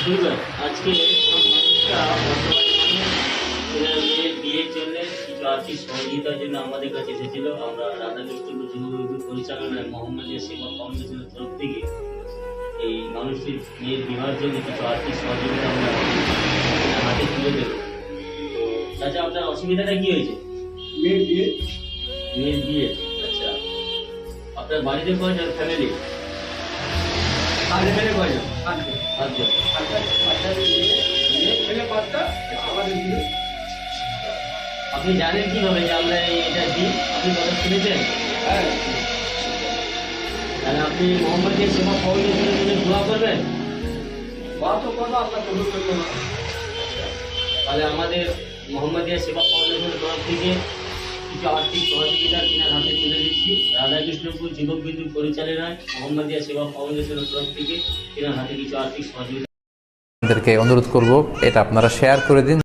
শুনবেন আজকে মেয়ের বিয়ের জন্য কিছু আর্থিক সহযোগিতার জন্য আমাদের কাছে এসেছিল। আমরা রাধাকৃষ্ণ যুববিদ্যুৎ পরিচালনায় মোহাম্মদিয়া সেবা ফাউন্ডেশনের তরফ থেকে এই মানুষটির মেয়ের বিবাহের জন্য কিছু আর্থিক সহযোগিতা আমরা হাতে তুলে দেবো। তো চাচা আপনার অসুবিধাটা কি হয়েছে? মেয়ের বিয়ে। মেয়ের বিয়ে আচ্ছা। আপনার বাড়িতে কয়জন ফ্যামিলি কয়জন আপনি জানেন কীভাবে যে আমরা এটা দিই? আপনি কথা শুনেছেন? হ্যাঁ। তাহলে আপনি মোহাম্মদের সেবা ফাউন্ডেশনের জন্য দোয়া করবেন? তো করব আপনার কবুল করব তাহলে আমাদের মোহাম্মদিয়া সেবা ফাউন্ডেশনের তরফ থেকে কিছু আর্থিক সহযোগিতা কিনার হাতে তুলে দিচ্ছি। রাধাকৃষ্ণপুর যুবক বিদ্যুৎ পরিচালনায় মোহাম্মদিয়া সেবা ফাউন্ডেশনের তরফ থেকে এনার হাতে কিছু আর্থিক সহযোগিতা অনুরোধ করব, এটা আপনারা শেয়ার করে দিন।